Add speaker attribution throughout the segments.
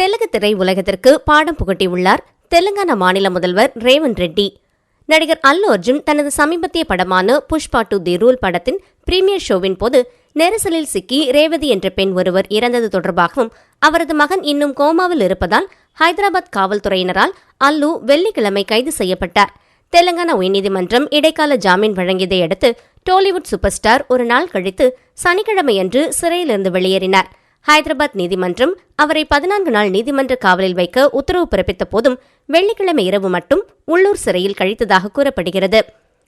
Speaker 1: தெலுங்கு திரை உலகத்திற்கு பாடம் புகட்டியுள்ளார் தெலுங்கானா மாநில முதல்வர் ரேவந்த் ரெட்டி. நடிகர் அல்லு அர்ஜுன் தனது சமீபத்திய படமான புஷ்பா டு தி ரூல் படத்தின் பிரீமியர் ஷோவின் போது நெரிசலில் சிக்கி ரேவதி என்ற பெண் ஒருவர் இறந்தது தொடர்பாகவும் அவரது மகன் இன்னும் கோமாவில் இருப்பதால் ஹைதராபாத் காவல்துறையினரால் அல்லு வெள்ளிக்கிழமை கைது செய்யப்பட்டார். தெலங்கானா உயர்நீதிமன்றம் இடைக்கால ஜாமீன் வழங்கியதை அடுத்து டோலிவுட் சூப்பர் ஸ்டார் ஒரு நாள் கழித்து சனிக்கிழமையன்று சிறையிலிருந்து வெளியேறினார். ஹைதராபாத் நீதிமன்றம் அவரை பதினான்கு நாள் நீதிமன்ற காவலில் வைக்க உத்தரவு பிறப்பித்த போதும் வெள்ளிக்கிழமை இரவு மட்டும் உள்ளூர் சிறையில் கழித்ததாக கூறப்படுகிறது.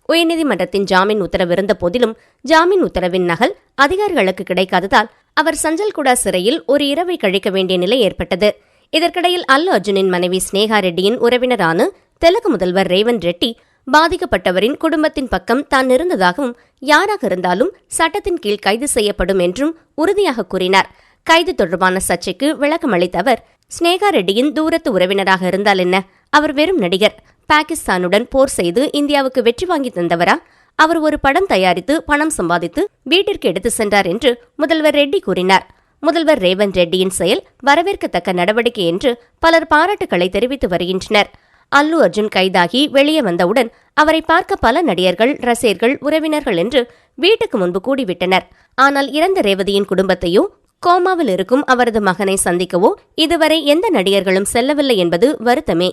Speaker 1: உயர்நீதிமன்றத்தின் ஜாமீன் உத்தரவு இருந்த போதிலும் ஜாமீன் உத்தரவின் நகல் அதிகாரிகளுக்கு கிடைக்காததால் அவர் சஞ்சல்குடா சிறையில் ஒரு இரவை கழிக்க வேண்டிய நிலை ஏற்பட்டது. இதற்கிடையில் அல்லு அர்ஜுனின் மனைவி ஸ்னேகா ரெட்டியின் உறவினரான தெலுங்கு முதல்வர் ரேவந்த் ரெட்டி பாதிக்கப்பட்டவரின் குடும்பத்தின் பக்கம் தான் இருந்ததாகவும் யாராக இருந்தாலும் சட்டத்தின் கீழ் கைது செய்யப்படும் என்றும் உறுதியாக கூறினார். கைது தொடர்பான சர்ச்சைக்கு விளக்கம் அளித்த அவர் ஸ்னேகா ரெட்டியின் தூரத்து உறவினராக இருந்தால் என்ன? அவர் வெறும் நடிகர். பாகிஸ்தானுடன் போர் செய்து இந்தியாவுக்கு வெற்றி வாங்கி தந்தவரா? அவர் ஒரு படம் தயாரித்து பணம் சம்பாதித்து வீட்டிற்கு எடுத்து சென்றார் என்று முதல்வர் ரெட்டி கூறினார். முதல்வர் ரேவந்த் ரெட்டியின் செயல் வரவேற்கத்தக்க நடவடிக்கை என்று பலர் பாராட்டுக்களை தெரிவித்து வருகின்றனர். அல்லு அர்ஜுன் கைதாகி வெளியே வந்தவுடன் அவரை பார்க்க பல நடிகர்கள் ரசிகர்கள் உறவினர்கள் என்று வீட்டுக்கு முன்பு கூடிவிட்டனர். ஆனால் இறந்த ரேவதியின் குடும்பத்தையோ கோமாவில் இருக்கும் அவரது மகனை சந்திக்கவோ இதுவரை எந்த நடிகர்களும் செல்லவில்லை என்பது வருத்தமே.